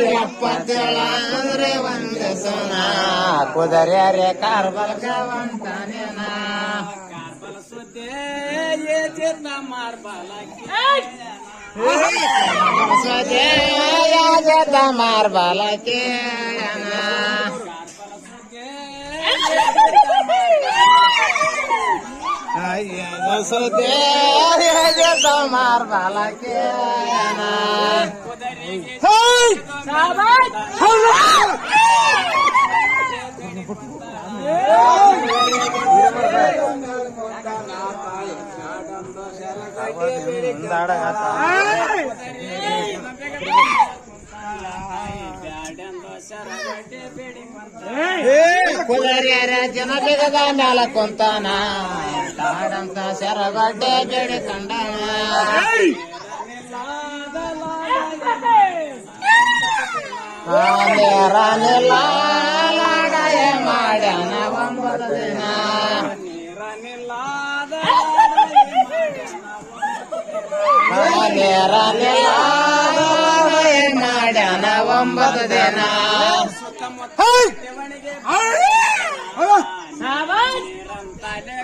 ಎಪ್ಪತ್ತೇಳ ಅಂದ್ರೆ ಒಂದೇ ಸೋನ ಕುದುರೆ ಕಾರ್ಬಲ್ಕ ಒಂಟಾನೇನ ಸ್ವದೇಯದ ಮಾರ್ಬಲ ಕೇಳನ ಸ್ವದೇಯದ ಮಾರ್ಬಲ ಕೇಳನ ಕುದುರೆಯರ ಜನ ಬೇಗದ ಮ್ಯಾಲ ಕುಂತಾನ ಕಾಡಂತ ಸೆರಗಡ್ಡೆ ಬೇಡಿ ಕಂಡನ ನೇರನಿಲ್ಲ ಲಾಡಯ ಮಾಡ್ಯಾನ ಒಂಬತ್ತು ದಿನ ನೇರನಿಲ್ಲ ಲಾಡಯ ಮಾಡ್ಯಾನ ಒಂಬತ್ತು ದಿನ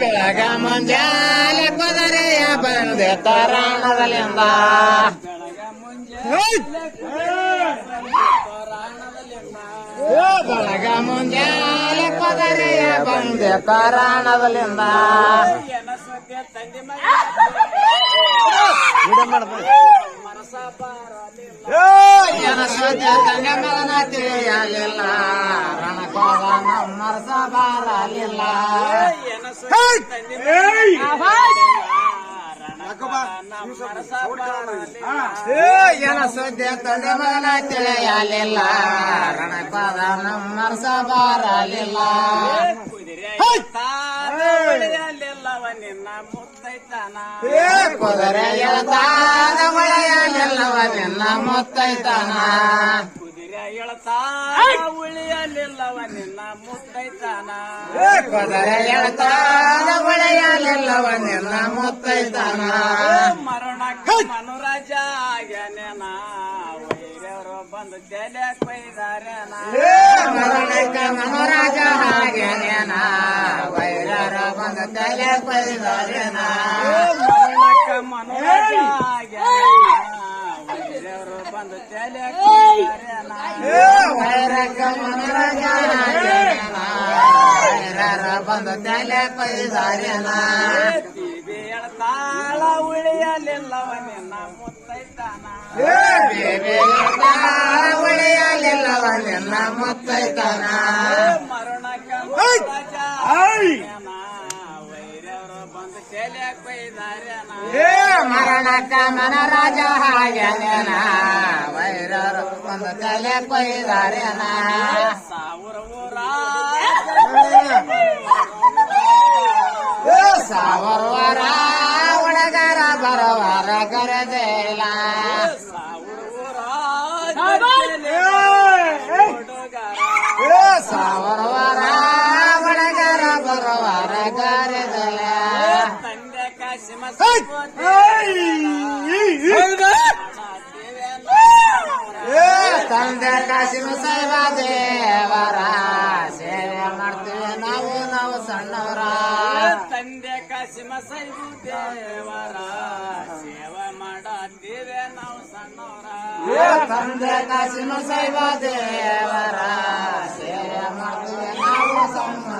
ಬೆಳಗ ಮುಂಜಾನೆ ಕುದುರೆಯ ಬಂದೆ ತಾರಾಣದಲ್ಲಿಂದ ಬೆಳಗ ಮುಂಜಾನೆ ಕುದುರೆಯ ಬಂದೆ ತಾರಾಣದಲ್ಲಿಂದ ಜನ ಸದ್ಯ ತಂದೆ ಮಗನ ತಿಳಿಯಲಿಲ್ಲ ರಣಕೋದ ನಮ್ಮರಸ ಬಾರಲಿಲ್ಲ ಜನ ಸದ್ಯ ತಂದೆ ಮಗನ ತಿಳಿಯಲಿಲ್ಲ ರಣಕೋದ ನಮ್ಮರಸ ಬಾರಲಿಲ್ಲ ಹೇ ಕುದುರೆ ಎಳ್ತಾನ ಮಳೆಯಲ್ಲೆಲ್ಲವ ನಿನ್ನ ಮುತ್ತೈತಾನ ಉಳಿಯಲಿಲ್ಲವ ನಿನ್ನ ಮಳೆಯಲ್ಲೆಲ್ಲವ ನಿನ್ನ ಮುತ್ತೈತಾನ. ಮರಣಕ್ಕೆ ಮನುರಾಜ ಆಗ್ಯಾನೇನ ವೈರವರು ಬಂದು ತೆಲೆ ಕೊಯ್ದಾರೇನ ಮರಣಕ್ಕ ಮನೋರಾಜ ಹಾಗೇನೇನ ವೈರರ ಬಂದ ತಲೆ ಕೊಯ್ದಾರೇನ ಮರಣಕ್ಕೆ ಮನುರಾಜ ಆಗ್ಯಾನೇನ ಬಂದು ತೆಲೆ ಕೊಯ್ದಾರೇನ ಹೇ ವೈರಕ್ಕ ಮನೋರಾಜ ಹಾಗೇನೇನ ವೈರರ ಬಂದ ತಲೆ ಕೊಯ್ದಾರೇನ ತಾಳ ಉಳಿಯಲಿಲ್ಲವ ನಿನ್ನ ಮುತ್ತೈತಾನ ಉಳಿಯಲಿಲ್ಲವ ನಿನ್ನ ಮುತ್ತೈತಾನ ಮರಣಕ್ಕೆ ತೆಲೆ ಕೊಯ್ದಾರೇನ ಹೇ ಮರಣಕ್ಕ ಮನರಾಜ ಹಾಗೇನೇನ ವೈರರು ಒಂದು ತಲೆ ಕೊಯ್ದಾರೇನ ಸಾವಿರ ಊರ ಹೇ ಸಾವರ್ವರ ಒಳಗರ ಬರವರ ಕರೆದಿಲ್ಲ ಸಾವಿರ ಊರ ಹುಡುಗರ ಹೇ ಸಾವರ್ವರ ಒಳಗರ ಬರವರ ಕರೆದಿಲ್ಲ ತಂದೆ ಕಾಸಿಮ ಹೇ ತಂದೆ ಕಾಸಿನ ಸೈವ ದೇವರ ಸೇವೆ ಮಾಡ್ತೀವಿ ನಾವು ನಾವು ಸಣ್ಣವರ ತಂದೆ ಕಾಸಿಮ ಸೈಬು ದೇವರ ಸೇವೆ ಮಾಡತ್ತೀವಿ ನಾವು ಸಣ್ಣವರ ಹೇ ತಂದೆ ಕಾಸಿನ ಸೈವ ದೇವರ ಸೇವೆ ಮಾಡ್ತೀವಿ ನಾವು ಸಣ್ಣ